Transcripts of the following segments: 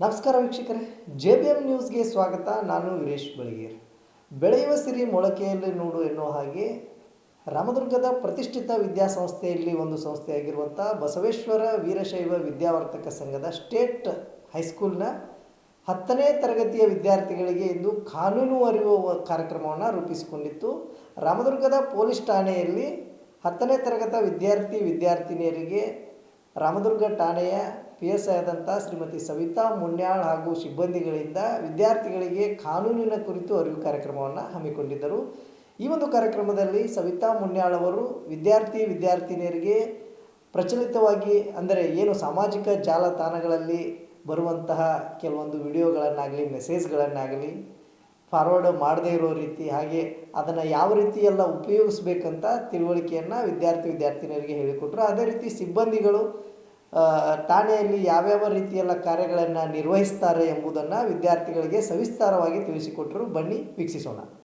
ನಮಸ್ಕಾರ ವೀಕ್ಷಕರೇ, J B M ನ್ಯೂಸ್ಗೆ ಸ್ವಾಗತ. ನಾನು ವೀರೇಶ್ ಬೆಳಗೇರ್. ಬೆಳೆಯುವ ಸಿರಿ ಮೊಳಕೆಯಲ್ಲಿ ನೋಡು ಎನ್ನುವ ಹಾಗೆ ರಾಮದುರ್ಗದ ಪ್ರತಿಷ್ಠಿತ ವಿದ್ಯಾಸಂಸ್ಥೆಯಲ್ಲಿ ಒಂದು ಸಂಸ್ಥೆಯಾಗಿರುವಂಥ ಬಸವೇಶ್ವರ ವೀರಶೈವ ವಿದ್ಯಾವರ್ತಕ ಸಂಘದ ಸ್ಟೇಟ್ ಹೈಸ್ಕೂಲ್ನ ಹತ್ತನೇ ತರಗತಿಯ ವಿದ್ಯಾರ್ಥಿಗಳಿಗೆ ಇಂದು ಕಾನೂನು ಅರಿವು ಕಾರ್ಯಕ್ರಮವನ್ನು ರೂಪಿಸಿಕೊಂಡಿತ್ತು. ರಾಮದುರ್ಗದ ಪೊಲೀಸ್ ಠಾಣೆಯಲ್ಲಿ ಹತ್ತನೇ ತರಗತಿ ವಿದ್ಯಾರ್ಥಿ ವಿದ್ಯಾರ್ಥಿನಿಯರಿಗೆ ರಾಮದುರ್ಗ ಠಾಣೆಯ ಪಿ ಎಸ್ ಆದಂಥ ಶ್ರೀಮತಿ ಸವಿತಾ ಮುನ್ಯಾಳ್ ಹಾಗೂ ಸಿಬ್ಬಂದಿಗಳಿಂದ ವಿದ್ಯಾರ್ಥಿಗಳಿಗೆ ಕಾನೂನಿನ ಕುರಿತು ಅರಿವು ಕಾರ್ಯಕ್ರಮವನ್ನು ಹಮ್ಮಿಕೊಂಡಿದ್ದರು. ಈ ಒಂದು ಕಾರ್ಯಕ್ರಮದಲ್ಲಿ ಸವಿತಾ ಮುನ್ಯಾಳ್ ಅವರು ವಿದ್ಯಾರ್ಥಿ ವಿದ್ಯಾರ್ಥಿನಿಯರಿಗೆ ಪ್ರಚಲಿತವಾಗಿ ಅಂದರೆ ಏನು ಸಾಮಾಜಿಕ ಜಾಲತಾಣಗಳಲ್ಲಿ ಬರುವಂತಹ ಕೆಲವೊಂದು ವಿಡಿಯೋಗಳನ್ನಾಗಲಿ, ಮೆಸೇಜ್ಗಳನ್ನಾಗಲಿ ಫಾರ್ವರ್ಡ್ ಮಾಡದೇ ಇರೋ ರೀತಿ ಹಾಗೆ ಅದನ್ನು ಯಾವ ರೀತಿ ಎಲ್ಲ ಉಪಯೋಗಿಸ್ಬೇಕಂತ ತಿಳುವಳಿಕೆಯನ್ನು ವಿದ್ಯಾರ್ಥಿ ವಿದ್ಯಾರ್ಥಿನಿಯರಿಗೆ ಹೇಳಿಕೊಟ್ರು. ಅದೇ ರೀತಿ ಸಿಬ್ಬಂದಿಗಳು ಠಾಣೆಯಲ್ಲಿ ಯಾವ್ಯಾವ ರೀತಿಯೆಲ್ಲ ಕಾರ್ಯಗಳನ್ನು ನಿರ್ವಹಿಸ್ತಾರೆ ಎಂಬುದನ್ನು ವಿದ್ಯಾರ್ಥಿಗಳಿಗೆ ಸವಿಸ್ತಾರವಾಗಿ ತಿಳಿಸಿಕೊಟ್ಟರು. ಬನ್ನಿ ವೀಕ್ಷಿಸೋಣ.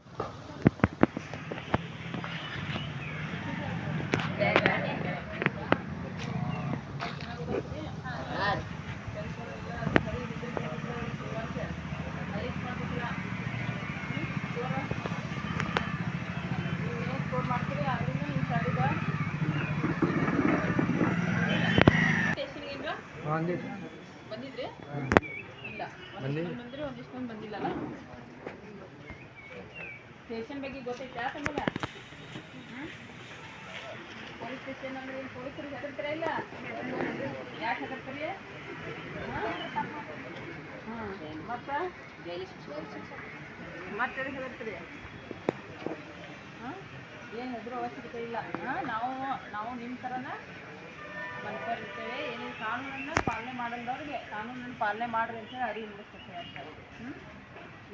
ಬಂದಿದ್ರಿ? ಇಲ್ಲ. ಬಂದಿದ್ರೆ ಒಂದಿಷ್ಟು ಮಂದಿ ಬಂದಿಲ್ಲಲ್ಲ? ಸ್ಟೇಷನ್ ಬಗ್ಗೆ ಗೊತ್ತೈತಾ? ತಮ್ಮಲ್ಲ ಪೊಲೀಸ್ ಸ್ಟೇಷನ್ ಅಂದ್ರೆ ಏನು ಪೊಲೀಸರಿಗೆ ಹೆದರ್ತೀರ ಇಲ್ಲ? ಯಾಕೆ ಹೆದರ್ತೀರಿ? ಹಾಂ ಮತ್ತೆ? ಮತ್ತೆ ಹೆದರ್ತೀರಿ? ಹಾಂ ಏನು ಹೆದರು ಅವಶ್ಯಕತೆ ಇಲ್ಲ. ಹಾಂ ನಾವು ನಾವು ನಿಮ್ಮ ಥರನ ಮನುಷ್ಯರಿರ್ತೇವೆ ಏನೇನು ಕಾನೂನನ್ನು ಪಾಲನೆ ಮಾಡಲ್ದವ್ರಿಗೆ ಕಾನೂನನ್ನು ಪಾಲನೆ ಮಾಡ್ರಿ ಅಂತ ಹೇಳಿ ಅರಿವು ಮೂಡಿಸ್ತಿರ್ತೀವಿ ಅಷ್ಟೇ ಹ್ಞೂ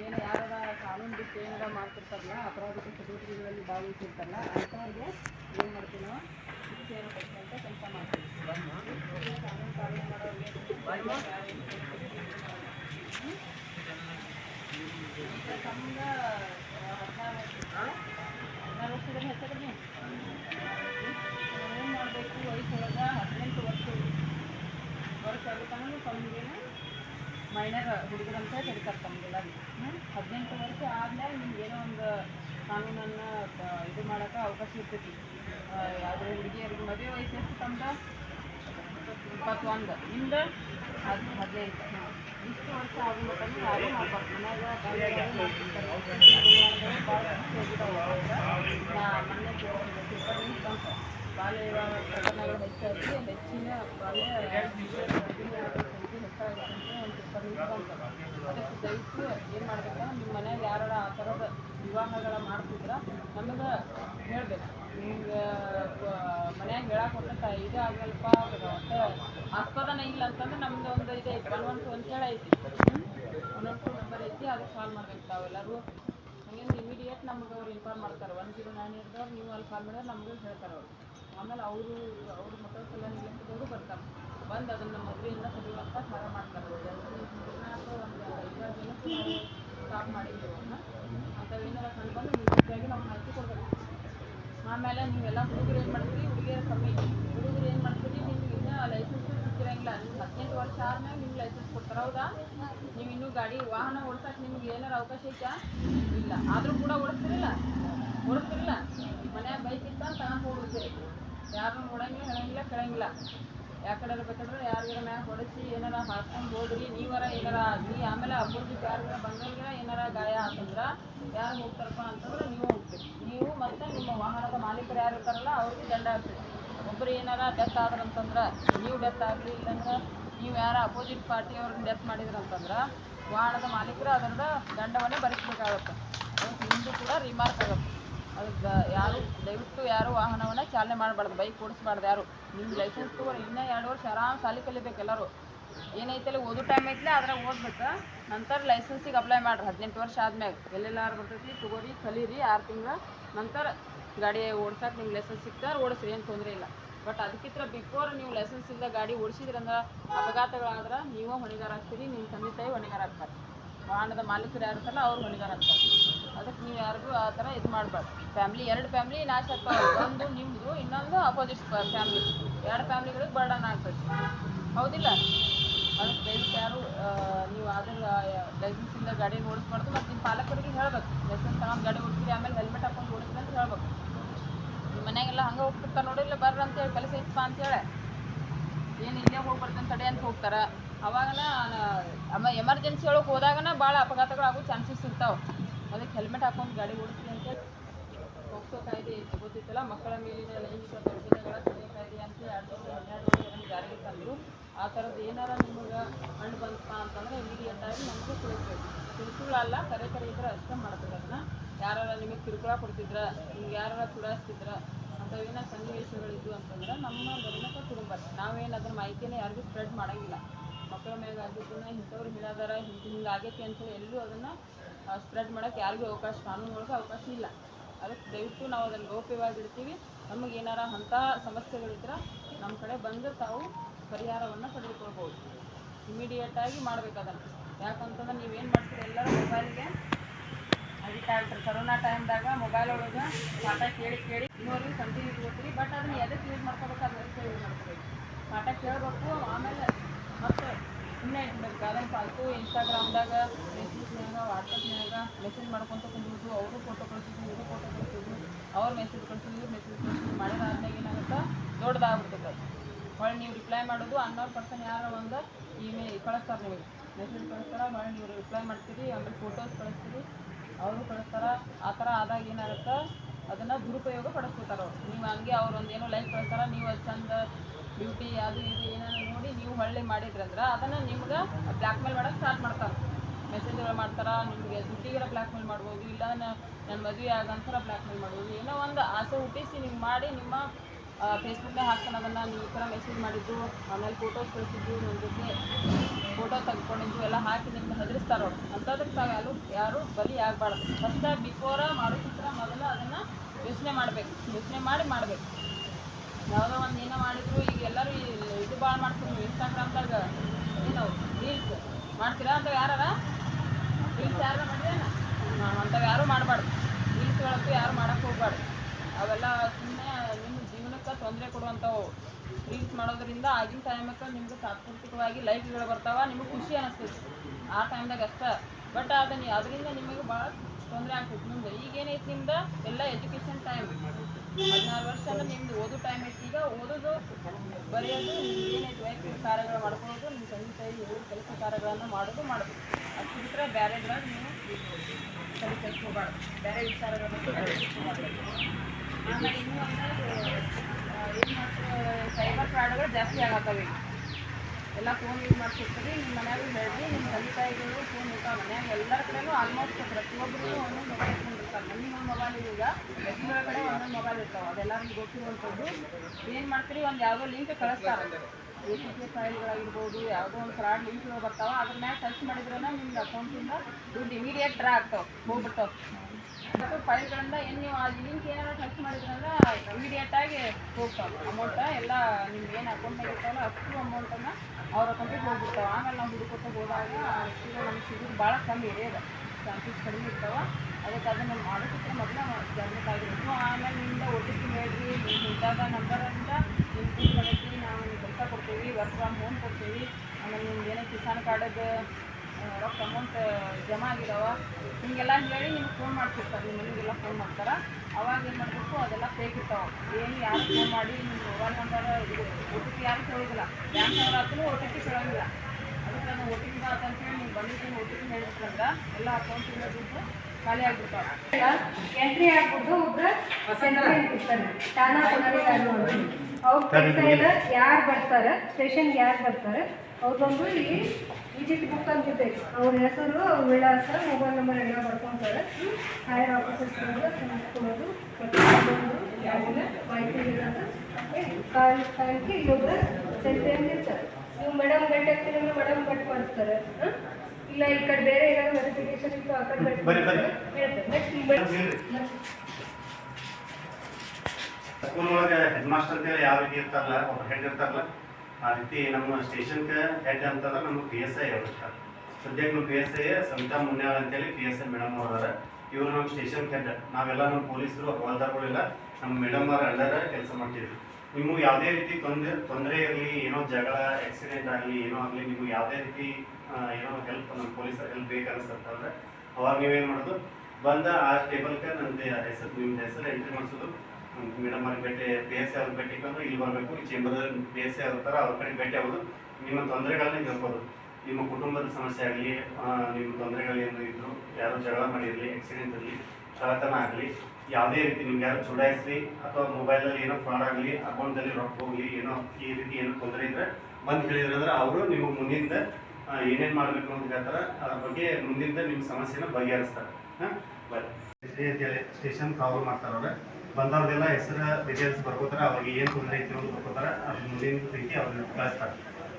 ಏನು ಯಾರಾರ ಕಾನೂನು ಬಿಟ್ಟು ಏನಾರ ಮಾಡ್ತಿರ್ತಾರಲ್ಲ ಅಪರಾಧಿಕ ಚಟುವಟಿಕೆಗಳಲ್ಲಿ ಭಾಗವಹಿಸಿರ್ತಾರಲ್ಲ ಅಂಥವ್ರಿಗೆ ಏನು ಮಾಡ್ತೀವಿ ನಾವು ಶಿಕ್ಷೆಯನ್ನು ಕೊಡ್ತಂತ ಕೆಲಸ ಮಾಡ್ತೀವಿ ಕಾನೂನು ಪಾಲನೆ ಮಾಡೋರಿಗೆ ತಮ್ಗೆ ಹದಿನಾರು ವರ್ಷ ಹದಿನಾರು ವರ್ಷದ ಹೆಸರು ಏನು ಮಾಡಬೇಕು ವಯಸ್ಸೊಳಗೆ ವರ್ಷ ಆಗತನೂ ತಮಗೇನು ಮೈನರ್ ಹುಡುಗರಂತ ಕರೀತಾರೆ ತಮಗೆಲ್ಲ ಹದಿನೆಂಟು ವರ್ಷ ಆದ್ಮೇಲೆ ನಿಮ್ಗೆ ಏನೋ ಒಂದು ಕಾನೂನನ್ನು ಇದು ಮಾಡೋಕೆ ಅವಕಾಶ ಇರ್ತೈತಿ. ಯಾವುದೇ ಹುಡುಗಿಯರಿಗೆ ಮದುವೆ ವಯಸ್ಸು ಎಷ್ಟು ತಮ್ದು? ಇಪ್ಪತ್ತೊಂದು. ನಿಮ್ದು? ಅದು ಹದಿನೈದು. ಇಷ್ಟು ವರ್ಷ ಆಗ್ಬಿಟ್ಟು ಯಾರೂ ಮಾಡ್ಬಾರ್ದು ಮನ್ಯಾಗ ಭಾಳ ಮೊನ್ನೆ ಬಂತು ಬಾಲ್ಯ ವಿವಾಹ ಪ್ರಕರಣಗಳು ಹೆಚ್ಚಾಗಿ ಹೆಚ್ಚಿನ ಬಾಲ್ಯ ಹೆಚ್ಚಾಗುತ್ತೆ ಒಂದು ಅದಕ್ಕೆ ದಯವಿಟ್ಟು ಏನು ಮಾಡ್ಬೇಕು ನಿಮ್ಮ ಮನೆಯಲ್ಲಿ ಯಾರು ಆ ಥರದ ವಿವಾಹಗಳ ಮಾಡ್ತಿದ್ರ ನಮಗೆ ಹೇಳ್ಬೇಕು ನಿಮ್ಗೆ ಮನ್ಯಾಗ ಹೇಳಕ್ಕೆ ಕೊಟ್ಟಂತ ಇದು ಆಗಲ್ಪ ಒಟ್ಟು ಆಸ್ಪದನ ಇಲ್ಲ ಅಂತಂದ್ರೆ ನಮ್ದು ಒಂದು ಇದೆ ಐತಿ ಒನ್ ಒನ್ ಟು ಅಂತೇಳಿ ಐತಿ ಒನ್ ಒನ್ ಟು ನಂಬರ್ ಐತಿ ಅದಕ್ಕೆ ಕಾಲ್ ಮಾಡ್ಬೇಕು ತಾವೆಲ್ಲರೂ ಹಂಗೇನು ಇಮಿಡಿಯೇಟ್ ನಮ್ಗೆ ಅವ್ರು ಇನ್ಫಾರ್ಮ್ ಮಾಡ್ತಾರೆ ಒನ್ ಜೀರೋ ನೈನ್ ಇರ್ದವ್ರು ನೀವು ಅಲ್ಲಿ ಕಾಲ್ ಮಾಡಿದ್ರೆ ನಮಗೂ ಹೇಳ್ತಾರೆ ಅವರು ಆಮೇಲೆ ಅವರು, ಅವ್ರ ಮಕ್ಕಳ ಸಲ ನಿಲ್ಲಿಸಿದವರು ಬರ್ತಾರೆ. ಬಂದು ಅದನ್ನು ಮದುವೆಯಿಂದ ತೆಗೆಯುವಂಥ ಸಹಾಯ ಮಾಡ್ತಾರೆ. ಅಥವಾ ಒಂದು ಐದಾರು ಜನಕ್ಕೆ ಸ್ಟಾಪ್ ಮಾಡಿದ್ದೀವಿ ಅವ್ರನ್ನ. ಅಂಥವು ಏನಾರ ಕಂಡು ಬಂದು ಇಮಿಡಿಯೇಟಾಗಿ ನಾವು ಮಾಹಿತಿ ಕೊಡಬೇಕು. ಆಮೇಲೆ ನೀವೆಲ್ಲ ಹುಡುಗರು ಏನು ಮಾಡ್ತೀರಿ? ಹುಡುಗಿಯರು ಕಮ್ಮಿ. ಹುಡುಗರು ಏನು ಮಾಡ್ತೀರಿ? ನಿಮ್ಗೆ ಇನ್ನೂ ಲೈಸೆನ್ಸ್ ಸಿಕ್ಕಿರಂಗಿಲ್ಲ. ನಿಮ್ಗೆ ಹದಿನೆಂಟು ವರ್ಷ ಆದ್ಮೇಲೆ ನಿಮ್ಗೆ ಲೈಸೆನ್ಸ್ ಕೊಡ್ತಾರೆ. ಹೌದಾ? ನೀವು ಇನ್ನೂ ಗಾಡಿ, ವಾಹನ ಓಡಿಸೋಕೆ ನಿಮ್ಗೆ ಏನಾರು ಅವಕಾಶ ಐತಾ ಇಲ್ಲ. ಆದರೂ ಕೂಡ ಓಡಿಸ್ತಿರಲ್ಲ? ಓಡಿಸ್ತಿರಲ್ಲ? ಮನ್ಯಾಗ ಬೈಕ್ ಇತ್ತ? ತಗೊಂಡು ಹೋಗ್ಬಿಡ್ತೀರಿ ಯಾರನ್ನೂ ನೋಡಂಗಿಲ್ಲ, ಹೇಳಂಗಿಲ್ಲ, ಕೇಳಂಗಿಲ್ಲ. ಯಾಕಡೆ ಬೇಕಾದ್ರೆ ಯಾರಿಗಾರ ಮ್ಯಾಗ ಹೊಡಿಸಿ ಏನಾರ ಹಾಕೊಂಡು ಹೋದ್ರಿ, ನೀವಾರ ಏನಾರ ಆಗಲಿ ಆಮೇಲೆ ಅಪೋಸಿಟ್ ಯಾರಿಗಾರ ಬಂದಂಗಿಲ್ಲ, ಏನಾರ ಗಾಯ ಆತಂದ್ರೆ ಯಾರು ಹೋಗ್ತಾರಪ್ಪ ಅಂತಂದ್ರೆ ನೀವು ಹೋಗ್ತೀರಿ. ನೀವು ಮತ್ತು ನಿಮ್ಮ ವಾಹನದ ಮಾಲೀಕರು ಯಾರು ಇರ್ತಾರಲ್ಲ, ಅವ್ರಿಗೆ ದಂಡ ಆಗ್ತೈತಿ ಒಬ್ಬರು ಏನಾರ ಡೆತ್ ಆದ್ರಂತಂದ್ರೆ ನೀವು ಡೆತ್ ಆಗಲಿ, ಇಲ್ಲಂದ್ರೆ ನೀವು ಯಾರ ಅಪೋಸಿಟ್ ಪಾರ್ಟಿಯವ್ರನ್ನ ಡೆತ್ ಮಾಡಿದ್ರಂತಂದ್ರೆ ವಾಹನದ ಮಾಲೀಕರು ಅದರ ದಂಡವನ್ನೇ ಭರಿಸ್ಬೇಕಾಗತ್ತೆ. ಅದಕ್ಕೆ ಹಿಂದೂ ಕೂಡ ರಿಮಾರ್ಕ್ ಆಗುತ್ತೆ. ಅದಕ್ಕೆ ಯಾರು, ದಯವಿಟ್ಟು ಯಾರು ವಾಹನವನ್ನು ಚಾಲನೆ ಮಾಡಬಾರ್ದು, ಬೈಕ್ ಓಡಿಸ್ಬಾರ್ದು ಯಾರು. ನಿಮ್ಮ ಲೈಸೆನ್ಸ್ ತಗೊಂಡು ಇನ್ನೂ ಎರಡು ವರ್ಷ ಆರಾಮ್ ಸಾಲಿ ಕಲಿಬೇಕು ಎಲ್ಲರೂ. ಏನೈತಲ್ಲ ಓದೋ ಟೈಮ್ ಐತಲ್ಲ ಅದ್ರಾಗ ಓದ್ಬೇಕು ನಂತರ ಲೈಸೆನ್ಸಿಗೆ ಅಪ್ಲೈ ಮಾಡ್ರಿ. ಹದಿನೆಂಟು ವರ್ಷ ಆದ್ಮ್ಯಾಗ ಎಲ್ಲೆಲ್ಲಾರು ಬರ್ತೈತಿ, ತಗೋರಿ, ಕಲೀರಿ, ಆರು ತಿಂಗಳ ನಂತರ ಗಾಡಿ ಓಡ್ಸಕ್ಕೆ ನಿಮ್ಗೆ ಲೈಸೆನ್ಸ್ ಸಿಗ್ತಾರೆ ಓಡಿಸ್ರಿ, ಏನು ತೊಂದರೆ ಇಲ್ಲ. ಬಟ್ ಅದಕ್ಕಿಂತ ಬಿಫೋರ್ ನೀವು ಲೈಸೆನ್ಸ್ ಇಲ್ಲದೆ ಗಾಡಿ ಓಡಿಸಿದ್ರಂದ್ರೆ ಅಪಘಾತಗಳಾದ್ರೆ ನೀವು ಹೊಣೆಗಾರ ಆಗ್ತೀರಿ ನಿಮ್ಮ ತಂದೆ ತಾಯಿ ಹೊಣೆಗಾರ ಆಗ್ತಾರೆ. ವಾಹನದ ಮಾಲೀಕರು ಯಾರು ಇರ್ತಾರಲ್ಲ, ಅವ್ರು ಹೊಣೆಗಾರ ಆಗ್ತಾರೆ. ಅದಕ್ಕೆ ನೀವು ಯಾರಿಗೂ ಆ ಥರ ಇದು ಮಾಡಬಾರ್ದು. ಫ್ಯಾಮಿಲಿ, ಎರಡು ಫ್ಯಾಮಿಲಿ ನಾಶ ಆಗ್ತಾವೆ ಒಂದು ನಿಮ್ಮದು ಇನ್ನೊಂದು ಅಪೋಸಿಟ್ ಫ್ಯಾಮಿಲಿ ಎರಡು ಫ್ಯಾಮ್ಲಿಗಳಿಗೆ ಬರ್ಡನ್ ಆಗ್ತದೆ. ಹೌದಿಲ್ಲ? ಅದಕ್ಕೆ ದಯವಿಟ್ಟು ಯಾರು ನೀವು ಅದನ್ನ ಲೈಸೆನ್ಸ್ ಇಲ್ಲ ಗಾಡಿ ಓಡಿಸ್ಬಾರ್ದು ಮತ್ತು ನಿಮ್ಮ ಪಾಲಕರಿಗೆ ಹೇಳ್ಬೇಕು. ಲೈಸೆನ್ಸ್ ತಗೊಂಡು ಗಾಡಿ ಓಡಿಸ್ರಿ ಆಮೇಲೆ ಹೆಲ್ಮೆಟ್ ಹಾಕೊಂಡು ಓಡಿಸ್ರಿ ಅಂತ ಹೇಳ್ಬೇಕು. ನಿಮ್ಮ ಮನೆಗೆಲ್ಲ ಹಂಗೆ ಹೋಗ್ತಿರ್ತಾರೆ ನೋಡಿ, ಇಲ್ಲ ಬರ್ರಿ ಅಂತೇಳಿ ಕೆಲಸ ಇತ್ತಪ್ಪ ಅಂತೇಳಿ ಏನು ಇಲ್ಲೇ ಹೋಗಿ ತಡೆ ಅಂತ ಹೋಗ್ತಾರೆ. ಅವಾಗನ, ಅಮ್ಮ ಎಮರ್ಜೆನ್ಸಿ ಒಳಗೆ ಹೋದಾಗನ ಭಾಳ ಅಪಘಾತಗಳು ಆಗೋ ಚಾನ್ಸಸ್ ಇರ್ತಾವೆ. ಅದಕ್ಕೆ ಹೆಲ್ಮೆಟ್ ಹಾಕೊಂಡು ಗಾಡಿ ಓಡಿಸಿ ಅಂತ ಪೋಕ್ಸೋ ಕಾಯ್ದೆ ಗೊತ್ತಿತ್ತಲ್ಲ? ಮಕ್ಕಳ ಮೇಲಿನ ಲೈಂಗಿಕ ದೌರ್ಜನ್ಯಗಳ ತಡೆ ಕಾಯ್ದೆ ಅಂತ ಎರಡು ಸಾವಿರದ ಅದನ್ನು ಜಾರಿಗೆ ತಂದರು ಆ ಥರದ್ದು ಏನಾರ ನಿಮಗೆ ಹಣ್ಣು ಬಂತಪ್ಪ ಅಂತಂದರೆ ಇಮಿಡಿಯೇಟ್ ಆಗಿ ನಮಗೆ ತಿಳಿಸ್ಬೇಕು. ತಿಳಿಸುಗಳಲ್ಲ ಕರೆ ಕರೆ ಇದ್ರೆ ಅಷ್ಟೇ ಮಾಡ್ಬೇಕು ಅದನ್ನು. ಯಾರು ನಿಮಗೆ ಕಿರುಕುಳ ಕೊಡ್ತಿದ್ರ, ನಿಮ್ಗೆ ಯಾರು ಚುಡಾಯಿಸ್ತಿದ್ರ, ಅಂಥವೇನೋ ಸನ್ನಿವೇಶಗಳಿದ್ದು ಅಂತಂದ್ರೆ ನಮ್ಮ ಗಮನಕ್ಕೆ ಕುಟುಂಬ ನಾವೇನು ಅದ್ರ ಮಾಹಿತಿನ ಯಾರಿಗೂ ಸ್ಪ್ರೆಡ್ ಮಾಡೋಂಗಿಲ್ಲ. ಮಕ್ಕಳ ಮೇಲೆ ಆಗಿದ್ದನ್ನ ಇಂಥವ್ರು ಹೇಳಿದಾರೆ, ಹಿಂಗೆ ಹಿಂಗೆ ಆಗೈತಿ ಅಂತೇಳಿ ಎಲ್ಲೂ ಅದನ್ನು ಸ್ಪ್ರೆಡ್ ಮಾಡೋಕ್ಕೆ ಯಾರಿಗೂ ಅವಕಾಶ ಕಾನೂನೊಳಗೆ ಅವಕಾಶ ಇಲ್ಲ. ಅದಕ್ಕೆ ದಯವಿಟ್ಟು ನಾವು ಅದನ್ನು ಗೌಪ್ಯವಾಗಿಡ್ತೀವಿ ನಮಗೆ ಏನಾರ ಅಂಥ ಸಮಸ್ಯೆಗಳಿದ್ರೆ ನಮ್ಮ ಕಡೆ ಬಂದು ತಾವು ಪರಿಹಾರವನ್ನು ಪಡೆದುಕೊಳ್ಬೋದು. ಇಮಿಡಿಯೇಟಾಗಿ ಮಾಡಬೇಕು ಅದನ್ನು. ಯಾಕಂತಂದ್ರೆ ನೀವೇನು ಮಾಡ್ತೀರಿ? ಎಲ್ಲರೂ ಮೊಬೈಲ್ಗೆ ಅಡಿಕ್ಟ್ ಆಗ್ತಾರೆ ಕರೋನಾ ಟೈಮ್ದಾಗ ಮೊಬೈಲ್ ಒಳಗೆ ಪಾಠ ಕೇಳಿ ಕೇಳಿ ಇನ್ನೋರಿಗೆ ಕಂಟಿನ್ಯೂ ಇಟ್ಕೋತೀರಿ ಬಟ್ ಅದನ್ನ ಎದಕ್ಕೆ ಯೂಸ್ ಮಾಡ್ಕೋಬೇಕು? ಅದಕ್ಕೆ ಯೂಸ್ ಮಾಡ್ಕೋಬೇಕು? ಪಾಠ ಕೇಳಬೇಕು, ಆಮೇಲೆ ಮತ್ತೆ ಸುಮ್ಮನೆ ಅದನ್ನು ಫಾಲ್ತು ಇನ್ಸ್ಟಾಗ್ರಾಮ್ದಾಗ ಫೇಸ್ಬುಕ್ನಾಗ ವಾಟ್ಸಪ್ನಾಗ ಮೆಸೇಜ್ ಮಾಡ್ಕೊತ ಕುಂದ್ರುದು ಅವರು ಫೋಟೋ ಕಳಿಸಿದ್ರು, ಇವರು ಫೋಟೋ ಕಳಿಸಿದ್ರು. ಅವ್ರು ಮೆಸೇಜ್ ಕಳಿಸಿದ್ರು, ಇವ್ರು ಮೆಸೇಜ್ ಕಳಿಸಿದ್ರು. ಮಾಡಿದಾದ್ಮೇಲೆ ಏನಾಗುತ್ತೆ? ದೊಡ್ಡದಾಗ್ಬಿಡ್ತದೆ ಹೊಳ್ಳಿ ನೀವು ರಿಪ್ಲೈ ಮಾಡೋದು ಅನ್ನೋರ್ ಪರ್ಸನ್ ಯಾರೋ ಒಂದು ಇಮೇಲ್ ಕಳಿಸ್ತಾರೆ ನಿಮಗೆ. ಮೆಸೇಜ್ ಕಳಿಸ್ತಾರೆ, ಹೊಳ್ಳಿ ನೀವು ರಿಪ್ಲೈ ಮಾಡ್ತೀರಿ ಆಮೇಲೆ ಫೋಟೋಸ್ ಕಳಿಸ್ತೀರಿ, ಅವರು ಕಳಿಸ್ತಾರೆ. ಆ ಥರ ಆದಾಗ ಏನಾಗುತ್ತೆ? ಅದನ್ನು ದುರುಪಯೋಗ ಪಡಿಸ್ಕೊತಾರೆ ಅವ್ರು. ನೀವು ಹಂಗೆ ಅವ್ರು ಒಂದು ಏನೋ ಲೈಕ್ ಕಳಿಸ್ತಾರೆ, ನೀವು ಅದು ಚಂದ ಬ್ಯೂಟಿ ಅದು ಇದು ಏನಾದ್ರು ನೋಡಿ ನೀವು ಹೊಳ್ಳಿ ಮಾಡಿದ್ರಂದ್ರೆ ಅದನ್ನು ನಿಮ್ಗೆ ಬ್ಲ್ಯಾಕ್ ಮೇಲ್ ಮಾಡೋಕ್ಕೆ ಸ್ಟಾರ್ಟ್ ಮಾಡ್ತಾರೆ. ಮೆಸೇಜ್ಗಳು ಮಾಡ್ತಾರೆ, ನಿಮಗೆ ದುಡ್ಡಿಗೆಲ್ಲ ಬ್ಲ್ಯಾಕ್ ಮೇಲ್ ಮಾಡ್ಬೋದು, ಇಲ್ಲ ನನ್ನ ಮದುವೆ ಆಗಂತರ ಬ್ಲ್ಯಾಕ್ ಮೇಲ್ ಮಾಡ್ಬೋದು. ಏನೋ ಒಂದು ಆಸೆ ಹುಟ್ಟಿಸಿ ನೀವು ಮಾಡಿ ನಿಮ್ಮ ಫೇಸ್ಬುಕ್ನಾಗ ಹಾಕ್ತಾನೆ ನೀವು ಈ ಥರ ಮೆಸೇಜ್ ಮಾಡಿದ್ದು, ಆಮೇಲೆ ಫೋಟೋಸ್ ಕಳಿಸಿದ್ದು ನನ್ನ ಜೊತೆ ಫೋಟೋ ತೆಗ್ಕೊಂಡಿದ್ದು ಎಲ್ಲ ಹಾಕಿ ನಿಮ್ಗೆ ಹೆದರಿಸ್ತಾರೆ ಅವ್ರು. ಅಂಥದಕ್ಕೆ ತಾವು ಯಾರು ಯಾರು ಬಲಿ ಆಗಬಾರ್ದು. ಫಸ್ಟ್ ಬಿಫೋರ ಮಾಡೋಕ್ಕಿಂತ ಮೊದಲು ಅದನ್ನು ಯೋಚನೆ ಮಾಡಬೇಕು. ಯೋಚನೆ ಮಾಡಿ ಮಾಡಬೇಕು. ಯಾವುದೋ ಒಂದು ಏನೋ ಮಾಡಿದ್ರು, ಈಗ ಎಲ್ಲರೂ ಇದು ಭಾಳ ಮಾಡ್ತೀವಿ ಇನ್ಸ್ಟಾಗ್ರಾಮ್ದಾಗ ಏನು ರೀಲ್ಸ್ ಮಾಡ್ತೀರಾ ಅಂತ ಯಾರಾರ? ರೀಲ್ಸ್ ಯಾರು ಮಾಡಿದೇನ ಅಂಥವು ಯಾರೂ ಮಾಡಬಾರ್ದು. ರೀಲ್ಸ್ಗಳಂತೂ ಯಾರು ಮಾಡೋಕ್ಕೆ ಹೋಗ್ಬಾರ್ದು. ಅವೆಲ್ಲ ಸುಮ್ಮನೆ ನಿಮ್ಮ ಜೀವನಕ್ಕೆ ತೊಂದರೆ ಕೊಡುವಂಥವು ರೀಲ್ಸ್ ಮಾಡೋದ್ರಿಂದ ಆಗಿನ ಟೈಮಕ್ಕೆ ನಿಮ್ಗೆ ಸಾಂಸ್ಕೃತಿಕವಾಗಿ ಲೈಕ್ಗಳು ಬರ್ತಾವ, ನಿಮಗೆ ಖುಷಿ ಅನಿಸ್ತೈತಿ. ಆ ಟೈಮ್ದಾಗ ಅಷ್ಟೇ. ಬಟ್ ಅದನ್ನು, ಅದರಿಂದ ನಿಮಗೆ ಭಾಳ ತೊಂದರೆ ಆಗ್ತಿತ್ತು ಮುಂದೆ ಈಗ ಏನೈತಿ ನಿಮ್ದು? ಎಲ್ಲ ಎಜುಕೇಷನ್ ಟೈಮ್ ಹದಿನಾರು ವರ್ಷ ಅಂದ್ರೆ ನಿಮ್ದು ಓದೋ ಟೈಮ್ ಐತಿ. ಈಗ ಓದೋದು, ಬರೆಯೋದು ಏನೈತಿ ವೈಯಕ್ತಿಕ ಕಾರ್ಯಗಳು ಮಾಡ್ಕೊಳ್ಳೋದು, ನಿಮ್ಮ ತಂದೆ ತಾಯಿ ಹೇಳಿದ ಕೆಲಸ ಕಾರ್ಯಗಳನ್ನು ಮಾಡೋದು ಮಾಡೋದು. ಅಷ್ಟು ಬಿಟ್ಟರೆ ಬೇರೆದ್ರಾಗ ನೀವು ತಲೆ ಹೋಗಬಾರ್ದು ಬೇರೆ ವಿಚಾರಗಳನ್ನು ಆಮೇಲೆ ಇನ್ನೂ ಅಂದ್ರೆ ಏನು ಮಾಡ್ತಾರೆ ಸೈಬರ್ ಫ್ರಾಡ್ಗಳು ಜಾಸ್ತಿ ಆಗತ್ತವೆ ಎಲ್ಲ ಫೋನ್ ಯೂಸ್ ಮಾಡ್ತಿರ್ತೀರಿ, ನಿಮ್ಮ ಮನೆಯವರು ಹೇಳಿ ನಿಮ್ಮ ತಂದೆ ತಾಯಿಗಳು ಮನ್ಯಾಗ ಎಲ್ಲರ ಕಡೆನೂ ಆಲ್ಮೋಸ್ಟ್ ಪ್ರತಿಯೊಬ್ಬರಿಗೂ ಒಂದೊಂದು ಮೊಬೈಲ್ ಇಟ್ಕೊಂಡಿರ್ತಾರೆ. ಮನೆ ಒಂದು ಮೊಬೈಲ್ ಈಗ. ಎಲ್ಲರ ಕಡೆ ಒಂದೊಂದು ಮೊಬೈಲ್ ಇರ್ತಾವೆ. ಅದೆಲ್ಲರಿಗೂ ಗೊತ್ತಿರುವಂಥದ್ದು. ಏನು ಮಾಡ್ತೀರಿ? ಒಂದು ಯಾವುದೋ ಲಿಂಕ್ ಕಳಿಸ್ತಾರೆ. ಎ ಟಿ ಪಿ ಫೈಲ್ಗಳಾಗಿರ್ಬೋದು, ಯಾವುದೋ ಒಂದು ಫ್ರಾಡ್ ಲಿಂಕ್ಗಳು ಬರ್ತಾವೆ. ಅದ್ರ ಮ್ಯಾಗ ಟಚ್ ಮಾಡಿದ್ರೆ ನಿಮ್ಗೆ ಅಕೌಂಟಿಂದ ದುಡ್ಡು ಇಮಿಡಿಯೇಟ್ ಡ್ರಾ ಆಗ್ತಾವೆ, ಹೋಗ್ಬಿಡ್ತಾವೆ. ಫೈಲ್ಗಳಿಂದ ಏನು ನೀವು ಲಿಂಕ್ ಏನಾರ ಟಚ್ ಮಾಡಿದ್ರಂದ್ರೆ ಇಮಿಡಿಯೇಟಾಗಿ ಹೋಗ್ತಾವೆ ಅಮೌಂಟ ಎಲ್ಲ ನಿಮ್ಗೆ ಏನು ಅಕೌಂಟ್ನಾಗ ಇರ್ತಾವಲ್ಲ ಅಷ್ಟು ಅಮೌಂಟನ್ನು ಅವ್ರ ಅಕೌಂಟಿಗೆ ಹೋಗ್ಬಿಡ್ತಾವೆ. ಆಮೇಲೆ ನಾವು ಹುಡುಕೋತ ಹೋದಾಗ ವ್ಯಕ್ತಿಗಳು ನಮ್ಗೆ ಸಿಗೋದು ಭಾಳ ಕಮ್ಮಿ ಇದೆ ಚಾನ್ಸಸ್ ಕಡಿಮೆ ಇರ್ತಾವೆ. ಅದಕ್ಕೆ ಅದನ್ನು ಮಾಡೋದಕ್ಕೆ ಮೊದಲು ಜಾಗೃತ ಆಗಿರ್ಬೇಕು. ಆಮೇಲೆ ನಿಮ್ಮಿಂದ ಒ ಟಿ ಪಿ ಹೇಳ್ರಿ ನೀವು ಇದ್ದಾಗ ನಂಬರಿಂದ ನಿಮ್ಮ ದುಡ್ಡು ಮಾಡೈತಿ ನಾವು ಕೆಲಸ ಕೊಡ್ತೀವಿ ವರ್ಕ್ ಫ್ರಮ್ ಹೋಮ್ ಕೊಡ್ತೀವಿ. ಆಮೇಲೆ ನಿಮ್ಗೆ ಏನೋ ಕಿಸಾನ್ ಕಾರ್ಡದ್ದು ರೊಕ್ಕ ಅಮೌಂಟ್ ಜಮಾ ಆಗಿದಾವ ಹಿಂಗೆಲ್ಲ ಹೇಳಿ ನಿಮ್ಗೆ ಫೋನ್ ಮಾಡ್ತಿರ್ತಾರೆ ನಿಮ್ಮ ಮನೆಗೆಲ್ಲ ಫೋನ್ ಮಾಡ್ತಾರೆ? ಅವಾಗ ಏನು ಮಾಡಬೇಕು ಅದೆಲ್ಲ ಫೇಕ್ ಇರ್ತಾವೆ. ಏನು ಯಾರು ಫೋನ್ ಮಾಡಿ ನಿಮ್ಮ ಮೊಬೈಲ್ ನಂಬರ್ ಇದು ಒ ಟಿ ಪಿ ಯಾರು ಕೇಳೋದಿಲ್ಲ. ಬ್ಯಾಂಕ್ ಆದ್ರೂ ಹತ್ರ ಒ ಟಿ ಪಿ ಕೇಳೋಂಗಿಲ್ಲ. ಅದಕ್ಕೆ ನಾನು ಒ ಟಿ ಪಿ ಅಂತೇಳಿ ನೀವು ಬಂದಿದ್ದೀನಿ ಒ ಟಿ ಪಿ ಹೇಳಿದ್ರಂದ್ರೆ ಎಲ್ಲ ಅಕೌಂಟಿಂದ ದುಡ್ಡು ಖಾಲಿ ಆಗಿಬಿಡ್ತಾವೆ. ಎಂಟ್ರಿ ಆಗ್ಬಿಟ್ಟು ಒಬ್ರು ಠಾಣಾ ಅವ್ರ ಯಾರು ಬರ್ತಾರೆ ಸ್ಟೇಷನ್ಗೆ ಯಾರು ಬರ್ತಾರೆ ಅವ್ರದೊಂದು ಇಲ್ಲಿ ವಿಜಿಟ್ ಬುಕ್ ಅಂತ ಇರ್ತೈತಿ ಅವ್ರ ಹೆಸರು ವಿಳಾಸ ಮೊಬೈಲ್ ನಂಬರ್ ಎಲ್ಲ ಬರ್ಕೊಂತಾರೆ. ಹೈಯರ್ ಆಫೀಸರ್ಸ್ ಕೊಡೋದು ಮತ್ತು ಅದೊಂದು ಯಾವುದೇ ಮಾಹಿತಿ ಕಾಲಕ್ಕೆ ಸೆಂಟ್ರಿ ಇರ್ತಾರೆ. ನೀವು ಮೇಡಮ್ ಗಂಟೆ ಹಾಕ್ತೀನಿ ಅಂದ್ರೆ ಮೇಡಮ್ ಕಟ್ ಮಾಡಿಸ್ತಾರೆ? ಇಲ್ಲ ಈ ಕಡೆ ಬೇರೆ ಏನಾದ್ರು ವೆರಿಫಿಕೇಶನ್ ಇತ್ತು ಆ ಕಡೆ ಸ್ಕೂಲ್ ಒಳಗೆ ಹೆಡ್ ಮಾಸ್ಟರ್ ಯಾವ ರೀತಿ ಇರ್ತಾರಲ್ಲ ಒಬ್ರು ಹೆಡ್ ಇರ್ತಾರಲ್ಲ ಆ ರೀತಿ ನಮ್ಮ ಸ್ಟೇಷನ್ಗೆ ಹೆಡ್ ಅಂತಂದ್ರೆ ನಮ್ಮ ಪಿ ಎಸ್ ಐ ಅವರು. ಸದ್ಯಕ್ಕೆ ನಮ್ಮ P S I Santa Munyal ಅಂತೇಳಿ ಪಿ ಎಸ್ ಐ ಮೇಡಮ್ ಅವ್ರು ಇವರು ನಮ್ಮ ಸ್ಟೇಷನ್ ಹೆಡ್ ನಾವೆಲ್ಲ ನಮ್ಮ ಪೊಲೀಸರು ಹವಾಲ್ದಾರ್ಗಳೆಲ್ಲ ನಮ್ಮ ಮೇಡಮ್ ಅವ್ರ ಅಂಡರ್ ಕೆಲಸ ಮಾಡ್ತಿದ್ವಿ ನಿಮಗೆ ಯಾವುದೇ ರೀತಿ ತೊಂದರೆ ತೊಂದರೆ ಇರಲಿ, ಏನೋ ಜಗಳ ಆಕ್ಸಿಡೆಂಟ್ ಆಗಲಿ, ಏನೋ ಆಗಲಿ, ನಿಮ್ಗೆ ಯಾವುದೇ ರೀತಿ ಏನೋ ಹೆಲ್ಪ್ ನಮ್ಮ ಪೊಲೀಸರ ಹೆಲ್ಪ್ ಬೇಕನ್ನಿಸ್ತಂದ್ರೆ ಅವಾಗ ನೀವೇನು ಮಾಡೋದು? ಬಂದ ಆ ಟೇಬಲ್ಗೆ ನಂದು ಹೆಸರು ನಿಮ್ಮ ಹೆಸರು ಎಂಟ್ರಿ ಮಾಡಿಸೋದು. ಮೇಡಮ್ ಅವ್ರಿಗೆ ಭೇಟಿ ಪಿ ಎಸ್ ಅವ್ರಿಗೆ ಭೇಟಿ ಬಂದು ಇಲ್ಲಿ ಬರಬೇಕು, ಈ ಚೇಂಬರ್ದಲ್ಲಿ ಪಿ ಎಸ್ ಅವ್ರ ಥರ ಅವ್ರ ಕಡೆ ಭೇಟಿ ಆಗೋದು. ನಿಮ್ಮ ತೊಂದರೆಗಳನ್ನ ಹೇಳ್ಬೋದು. ನಿಮ್ಮ ಕುಟುಂಬದ ಸಮಸ್ಯೆ ಆಗಲಿ ನಿಮ್ಮ ತೊಂದರೆಗಳೇನು ಇದ್ರು, ಯಾರೋ ಜಗಳ ಮಾಡಿರಲಿ ಆಕ್ಸಿಡೆಂಟ್ ಇರಲಿ, ಕಳ್ಳತನ ಆಗಲಿ, ಯಾವುದೇ ರೀತಿ ನಿಮ್ಗೆ ಯಾರು ಚುಡಾಯಿಸಲಿ, ಅಥವಾ ಮೊಬೈಲಲ್ಲಿ ಏನೋ ಫ್ರಾಡ್ ಆಗಲಿ ಅಕೌಂಟಲ್ಲಿ ರೊಕ್ಕ ಹೋಗಲಿ, ಏನೋ ಈ ರೀತಿ ಏನೋ ತೊಂದರೆ ಇದ್ರೆ ಬಂದು ಹೇಳಿದ್ರಂದ್ರೆ ಅವರು ನಿಮಗೆ ಮುಂದಿಂದ ಏನೇನು ಮಾಡಬೇಕು ಅಂತ ಹೇಳ್ತಾರೆ, ಅದ್ರ ಬಗ್ಗೆ ಮುಂದಿಂದ ನಿಮ್ಮ ಸಮಸ್ಯೆನ ಬಗೆಹರಿಸ್ತಾರೆ. ಹಾಂ? ಬರ್ರಿ ಸ್ಟೇಷನ್ ಕಾವಲ್ ಮಾಡ್ತಾರೆ ಅವ್ರೆ ಬಂದವ್ರದೆಲ್ಲ ಹೆಸರು ಡೀಟೇಲ್ಸ್ ಬರ್ಕೋತಾರೆ, ಅವ್ರಿಗೆ ಏನು ತೊಂದರೆ ಐತಿ ಅಂತ ಬರ್ಕೋತಾರೆ, ಅದ್ರ ಮುಂದಿನ ರೀತಿ ಅವ್ರನ್ನ ಕಳಿಸ್ತಾರೆ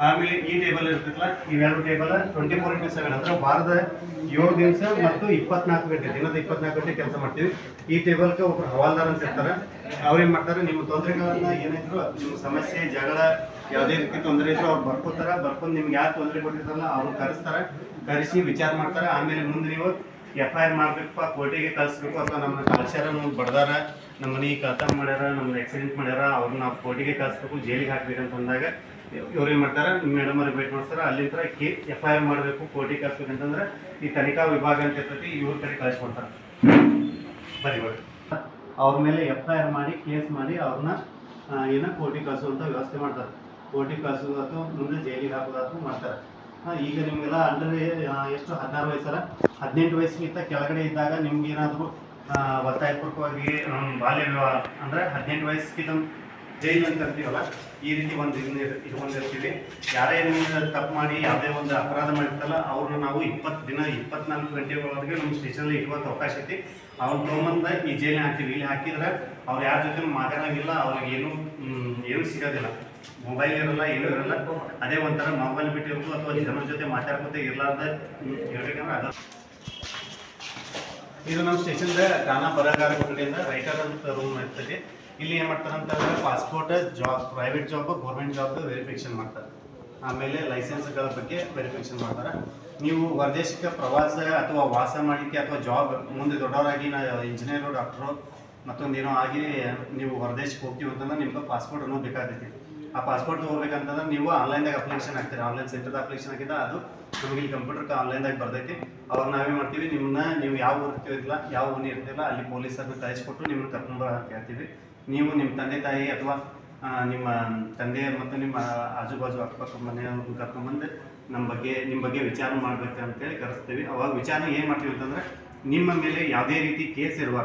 ಆಮೇಲೆ ಈ ಟೇಬಲ್ ಇರ್ತೈತಲ್ಲ, ಇವೆರಡು table twenty four into seven ಅಂದ್ರೆ ವಾರದ ಏಳು ದಿವಸ ಮತ್ತು ಇಪ್ಪತ್ನಾಲ್ಕು ಗಂಟೆ, ದಿನದ ಇಪ್ಪತ್ನಾಲ್ಕು ಗಂಟೆ ಕೆಲಸ ಮಾಡ್ತೀವಿ. ಈ ಟೇಬಲ್ಗೆ ಒಬ್ರು ಹವಾಲ್ದಾರ್ ಅಂತ ಇರ್ತಾರೆ. ಅವ್ರೇನು ಮಾಡ್ತಾರೆ, ನಿಮ್ಮ ತೊಂದರೆಗಳನ್ನ ಏನಿದ್ರು ನಿಮ್ಮ ಸಮಸ್ಯೆ, ಜಗಳ, ಯಾವುದೇ ರೀತಿ ತೊಂದರೆ ಇದ್ರು ಅವ್ರು ಬರ್ಕೋತಾರ. ಬರ್ಕೊಂಡು ನಿಮ್ಗೆ ಯಾರು ತೊಂದರೆ ಕೊಟ್ಟಿರ್ತಾರಲ್ಲ ಅವ್ರು ಕರೆಸ್ತಾರೆ. ಕರೆಸಿ ವಿಚಾರ ಮಾಡ್ತಾರೆ. ಆಮೇಲೆ ಮುಂದೆ ನೀವು ಎಫ್ ಐ ಆರ್ ಮಾಡ್ಬೇಕಪ್ಪ ಕೋರ್ಟಿಗೆ ಕಳಿಸ್ಬೇಕು ಅಥವಾ ನಮ್ಮ ಕಳ್ಸ್ಯಾರ ನಮ್ಗೆ ಬಡ್ದಾರ ನಮ್ಮ ಮನೆ ಕಳ್ತನ ಮಾಡ್ಯಾರ ನಮ್ಮ ಆಕ್ಸಿಡೆಂಟ್ ಮಾಡ್ಯಾರ ಅವ್ರನ್ನ ಕೋರ್ಟಿಗೆ ಕಳಿಸ್ಬೇಕು, ಜೈಲಿಗೆ ಹಾಕ್ಬೇಕಂತ ಅಂದಾಗ ಇವ್ರು ಏನು ಮಾಡ್ತಾರೆ ಮೇಡಮ್ ಅವ್ರಿಗೆ ಭೇಟಿ ಮಾಡ್ತಾರೆ ಅಲ್ಲಿಂದ ಕೆ ಎಫ್ ಐ ಆರ್ ಮಾಡಬೇಕು, ಕೋರ್ಟಿಗೆ ಕಳಿಸ್ಬೇಕಂತಂದ್ರೆ ಈ ತನಿಖಾ ವಿಭಾಗ ಅಂತ ಇರ್ತೈತಿ, ಇವ್ರ ಕಡೆ ಕಳಿಸ್ಕೊಡ್ತಾರೆ ಬರಿ ಬರ್ರಿ ಅವ್ರ ಮೇಲೆ ಎಫ್ ಐ ಆರ್ ಮಾಡಿ, ಕೇಸ್ ಮಾಡಿ ಅವ್ರನ್ನ ಏನೋ ಕೋರ್ಟಿಗೆ ಕಳಿಸುವಂಥ ವ್ಯವಸ್ಥೆ ಮಾಡ್ತಾರೆ. ಕೋರ್ಟಿಗೆ ಕಳಿಸೋದು ಅಥವಾ ಮುಂದೆ ಜೈಲಿಗೆ ಹಾಕೋದಾದ್ರು ಮಾಡ್ತಾರೆ. ಈಗ ನಿಮಗೆಲ್ಲ ಅಂಡರ್ ಎಷ್ಟು? ಹದಿನಾರು ವಯಸ್ಸರ ಹದಿನೆಂಟು ವಯಸ್ಸಿಗಿಂತ ಕೆಳಗಡೆ ಇದ್ದಾಗ ನಿಮ್ಗೆ ಏನಾದರೂ ಒತ್ತಾಯಪೂರ್ವಕವಾಗಿ ಬಾಲ್ಯ ವಿವಾಹ, ಅಂದರೆ ಹದಿನೆಂಟು ವಯಸ್ಸಿಗಿಂತ ಜೈಲ್ ಅಂತ ಅಂತೀವಲ್ಲ ಈ ರೀತಿ ಒಂದು ಇದನ್ನ ಇಟ್ಕೊಂಡಿರ್ತೀವಿ. ಯಾರೇ ನಿಮ್ಗೆ ತಪ್ಪು ಮಾಡಿ ಯಾವುದೇ ಒಂದು ಅಪರಾಧ ಮಾಡಿರ್ತಲ್ಲ ಅವ್ರನ್ನ ನಾವು ಇಪ್ಪತ್ತು ದಿನ ಇಪ್ಪತ್ನಾಲ್ಕು ಗಂಟೆ ಒಳಗೆ ನಮ್ಮ ಸ್ಟೇಷನಲ್ಲಿ ಇಡುವಂಥ ಅವಕಾಶ ಐತಿ. ಅವ್ರು ತೊಗೊಂಬಂದ ಈ ಜೈಲಿಗೆ ಹಾಕ್ತೀವಿ. ಇಲ್ಲಿ ಹಾಕಿದ್ರೆ ಅವ್ರು ಯಾರ ಜೊತೆ ಮಾತಾಡೋಂಗಿಲ್ಲ, ಅವ್ರಿಗೆ ಏನು ಏನು ಸಿಗೋದಿಲ್ಲ. ಮೊಬೈಲ್ ಇರಲ್ಲ ಏನೂ ಇರಲ್ಲ ಅದೇ ಒಂಥರ ಮೊಬೈಲ್ ಬಿಟ್ಟಿರ್ಬೋದು ಅಥವಾ ಜನರ ಜೊತೆ ಮಾತಾಡ್ಕೊತ ಇರಲಾರ್ದ ಹೇಳ್ಬೇಕಂದ್ರೆ ಅದು. ಇದು ನಮ್ಮ ಸ್ಟೇಷನ್ದ ಠಾಣಾ ಬರಗಾರ ಕೊಠಡಿಯಿಂದ ರೈಟರ್ ಅಂತ ರೂಮ್ ಇರ್ತದೆ. ಇಲ್ಲಿ ಏನು ಮಾಡ್ತಾರೆ ಅಂತಂದ್ರೆ passport job private job government job verification ಮಾಡ್ತಾರೆ. ಆಮೇಲೆ ಲೈಸೆನ್ಸ್ಗಳ ಬಗ್ಗೆ ವೆರಿಫಿಕೇಶನ್ ಮಾಡ್ತಾರೆ. ನೀವು ಹೊರದೇಶಕ್ಕೆ ಪ್ರವಾಸ ಅಥವಾ ವಾಸ ಮಾಡಲಿಕ್ಕೆ ಅಥವಾ ಜಾಬ್ ಮುಂದೆ ದೊಡ್ಡವರಾಗಿ ನಾ ಇಂಜಿನಿಯರು ಡಾಕ್ಟ್ರು ಮತ್ತೊಂದೇನೋ ಆಗಿ ನೀವು ಹೊರದೇಶಕ್ಕೆ ಹೋಗ್ತೀವಿ ಅಂತಂದ್ರೆ ನಿಮ್ಗೆ ಪಾಸ್ಪೋರ್ಟ್ ಅನ್ನೋದು ಬೇಕಾಗ್ತೈತಿ. ಆ ಪಾಸ್ಪೋರ್ಟ್ ತೊಗೋಬೇಕಂತಂದ್ರೆ ನೀವು ಆನ್ಲೈನ್ದಾಗ ಅಪ್ಲಿಕೇಶನ್ ಹಾಕ್ತೀರಿ. ಆನ್ಲೈನ್ ಸೆಂಟರ್ ಅಪ್ಲಿಕೇಶನ್ ಹಾಕಿದ ಅದು ನಮಗೆ ಇಲ್ಲಿ ಕಂಪ್ಯೂಟರ್ಗೆ ಆನ್ಲೈನ್ದಾಗ ಬರ್ತೈತಿ. ಅವಾಗ ನಾವೇ ಮಾಡ್ತೀವಿ. ನಿಮ್ಮನ್ನ ನೀವು ಯಾವ ಊರು ಇರ್ತೀವಿಲ್ಲ ಯಾವ ಊನಿ ಇರ್ತಿಲ್ಲ ಅಲ್ಲಿ ಪೊಲೀಸರನ್ನ ಕಳಿಸ್ಕೊಟ್ಟು ನಿಮ್ಮನ್ನ ಕರ್ಕೊಂಬರ ಕೇಳ್ತೀವಿ. ಹೇಳ್ತೀವಿ ನೀವು ನಿಮ್ಮ ತಂದೆ, ತಾಯಿ ಅಥವಾ ನಿಮ್ಮ ತಂದೆ ಮತ್ತು ನಿಮ್ಮ ಆಜು ಬಾಜು ಅಕ್ಕಪಕ್ಕ ಮನೆಯವ್ರನ್ನ ಕರ್ಕೊಂಡ್ಬಂದು ನಮ್ಮ ಬಗ್ಗೆ ನಿಮ್ಮ ಬಗ್ಗೆ ವಿಚಾರ ಮಾಡ್ಬೇಕು ಅಂತೇಳಿ ಕರೆಸ್ತೀವಿ. ಅವಾಗ ವಿಚಾರ ಏನು ಮಾಡ್ತೀವಿ ಅಂತಂದ್ರೆ ನಿಮ್ಮ ಮೇಲೆ ಯಾವುದೇ ರೀತಿ ಕೇಸ್ ಇರುವ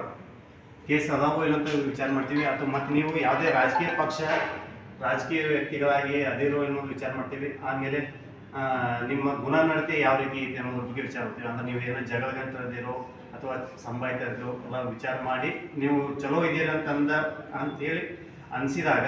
ಕೇಸ್ ಅದಾವೋ ಇಲ್ಲ ಅಂತ ವಿಚಾರ ಮಾಡ್ತೀವಿ. ಅಥವಾ ಮತ್ತು ನೀವು ಯಾವುದೇ ರಾಜಕೀಯ ಪಕ್ಷ ರಾಜಕೀಯ ವ್ಯಕ್ತಿಗಳಾಗಿ ಅದಿರೋ ಅನ್ನೋದು ವಿಚಾರ ಮಾಡ್ತೀವಿ. ಆಮೇಲೆ ನಿಮ್ಮ ಗುಣ ನಡತೆ ಯಾವ ರೀತಿ ಐತೆ ಅನ್ನೋದ್ರ ಬಗ್ಗೆ ವಿಚಾರ ಮಾಡ್ತೀವಿ. ಅಂದ್ರೆ ನೀವು ಏನೋ ಜಗಳ ಇದ್ದೀರೋ ಅಥವಾ ಸಂಭಾಯ್ತಾ ಇದ್ದೀರೋ ಎಲ್ಲ ವಿಚಾರ ಮಾಡಿ ನೀವು ಚಲೋ ಇದೀರ ಅಂತಂದ ಅಂತೇಳಿ ಅನಿಸಿದಾಗ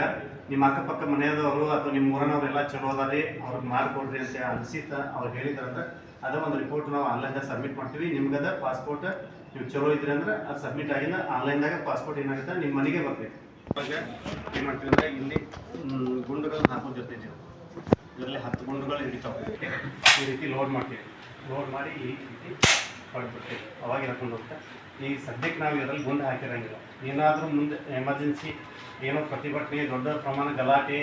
ನಿಮ್ಮ ಅಕ್ಕಪಕ್ಕ ಮನೆಯವರು ಅಥವಾ ನಿಮ್ಮ ಊರನವರೆಲ್ಲ ಚಲೋ ಅದಾರಿ, ಅವ್ರಿಗೆ ಮಾಡ್ಕೊಡ್ರಿ ಅಂತ ಅನಿಸಿತ ಅವ್ರು ಹೇಳಿದ್ರಂದ್ರೆ ಅದ ಒಂದು ರಿಪೋರ್ಟ್ ನಾವು ಆನ್ಲೈನ್ದಾಗ ಸಬ್ಮಿಟ್ ಮಾಡ್ತೀವಿ. ನಿಮ್ಗದ ಪಾಸ್ಪೋರ್ಟ್ ನೀವು ಚಲೋ ಇದ್ರಿ ಅಂದ್ರೆ ಅದು ಸಬ್ಮಿಟ್ ಆಗಿಲ್ಲ. ಆನ್ಲೈನ್ದಾಗ ಪಾಸ್ಪೋರ್ಟ್ ಏನಾಗುತ್ತೆ? ನಿಮ್ಮ ಮನೆಗೆ ಬರ್ತೈತಿ ಏನು ಮಾಡ್ತೀವಿ ಅಂದ್ರೆ ಇಲ್ಲಿ ಗುಂಡುಗಳು ಹಾಕೋದು ಜೊತೆ ಇದರಲ್ಲಿ ಹತ್ತು ಗುಂಡುಗಳು ಹಿಡಿತಾವೆ. ಈ ರೀತಿ ಲೋಡ್ ಮಾಡ್ತೀವಿ. ಲೋಡ್ ಮಾಡಿ ಈ ರೀತಿ ಹೊಡ್ಬಿಡ್ತೀವಿ ಅವಾಗ ಹಾಕೊಂಡು ಹೋಗ್ತಾ ಈ ಸದ್ಯಕ್ಕೆ ನಾವು ಇದರಲ್ಲಿ ಗುಂಡು ಹಾಕಿರಂಗಿಲ್ಲ. ಏನಾದರೂ ಮುಂದೆ ಎಮರ್ಜೆನ್ಸಿ ಏನೋ ಪ್ರತಿಭಟನೆ, ದೊಡ್ಡ ಪ್ರಮಾಣ ಗಲಾಟೆ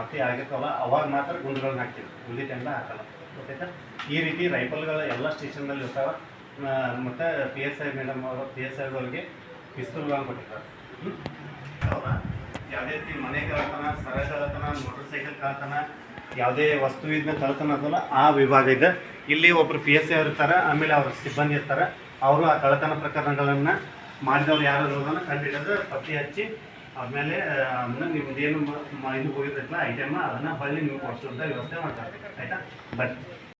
ಅತಿ ಆಗಿರ್ತವಲ್ಲ, ಅವಾಗ ಮಾತ್ರ ಗುಂಡುಗಳನ್ನ ಹಾಕ್ತೀವಿ. ಉಳಿದ ಟೈಮ್ಲ ಹಾಕಲ್ಲ. ಗೊತ್ತಾಯ್ತಾ? ಈ ರೀತಿ ರೈಫಲ್ಗಳು ಎಲ್ಲ ಸ್ಟೇಷನ್ನಲ್ಲಿ ಇರ್ತಾವೆ. ಮತ್ತು ಪಿ ಎಸ್ ಐ ಮೇಡಮ್ ಅವರು ಪಿ ಎಸ್ ಐಗಳಿಗೆ ಪಿಸ್ತೂಲ್ಗಳನ್ನು ಕೊಟ್ಟಿರ್ತಾರೆ. ಯಾವುದೇ ರೀತಿ ಮನೆ ಕಳ್ತನ ಸರ ಕಳ್ತನ ಸೈಕಲ್ ಕಳ್ತನ, ಯಾವುದೇ ಕಳ್ತನ ಅದಲ್ಲ ಆ ವಿಭಾಗ ಇದೆ. ಇಲ್ಲಿ ಒಬ್ರು ಪಿ ಎಸ್ ಐ ಇರ್ತಾರೆ, ಆಮೇಲೆ ಅವ್ರ ಸಿಬ್ಬಂದಿ ಇರ್ತಾರೆ. ಅವರು ಆ ಕಳ್ಳತನ ಪ್ರಕರಣಗಳನ್ನು ಮಾಡಿದವ್ರು ಯಾರು ಅನ್ನೋದನ್ನು ಕಂಡುಹಿಡಿದ್ರೆ ಪತ್ತೆ ಹಚ್ಚಿ ಆಮೇಲೆ ಅದನ್ನ ನಿಮ್ದೇನು ಇದು ಹೋಗಿರ್ತೈತಲ್ಲ ಐಟಮ್ ಅದನ್ನ ಬಳ್ಳಿ ನೀವು ಕೊಡಿಸುವಂಥ ವ್ಯವಸ್ಥೆ ಮಾಡ್ತಾರೆ. ಆಯ್ತಾ? ಬಟ್